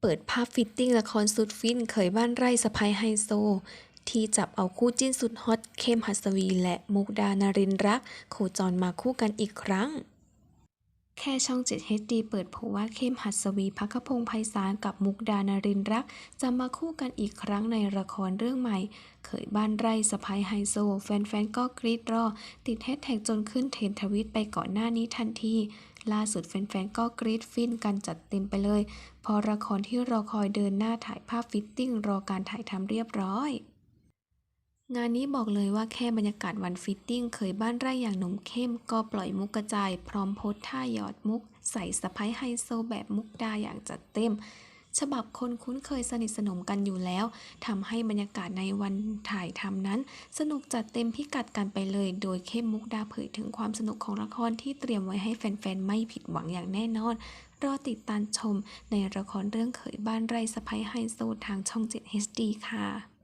เปิดภาพฟิตติ้งละครสุดฟินเขยบ้านไร่สะพายไฮโซ ที่จับเอาคู่จิ้นสุดฮอตเข้มหัสวีและมุกดานารินรัก โคจรมาคู่กันอีกครั้ง แค่ช่อง 7 HD เปิดเผยว่าเข้มหัสวีพักพงษ์ไพศาลกับมุกดานารินรัก จะมาคู่กันอีกครั้งในละครเรื่องใหม่ เขยบ้านไร่สะพายไฮโซ แฟนๆ ก็กรีดรอ ติดแฮชแท็กจนขึ้นเทรนทวิตไปก่อนหน้านี้ทันที ล่าสุดแฟนๆ ก็กรีดฟินกันจัดเต็มไปเลยพราะละครที่รอคอยเดินหน้าถ่ายภาพฟิตติ้งรอการถ่ายทำเรียบร้อย งานนี้บอกเลยว่าแค่บรรยากาศวันฟิตติ้งเคยบ้านไร่อย่างหนุ่มเข้มก็ปล่อยมุกกระจาย พร้อมโพสท่าหยอดมุก ใส่สะพ้ายไฮโซแบบมุกดาอย่างจัดเต็ม ฉบับคนคุ้นเคยสนิทสนมกันอยู่แล้วทำให้บรรยากาศในวันถ่ายทำนั้น สนุกจัดเต็มพิกัดกันไปเลย โดยเข้มมุกดาเผยถึงความสนุกของละครที่เตรียมไว้ให้แฟนๆไม่ผิดหวังอย่างแน่นอนรอติดตามชมในละครเรื่องเขยบ้านไร่สะพ้ายไฮโซทางช่อง 7 HD ค่ะ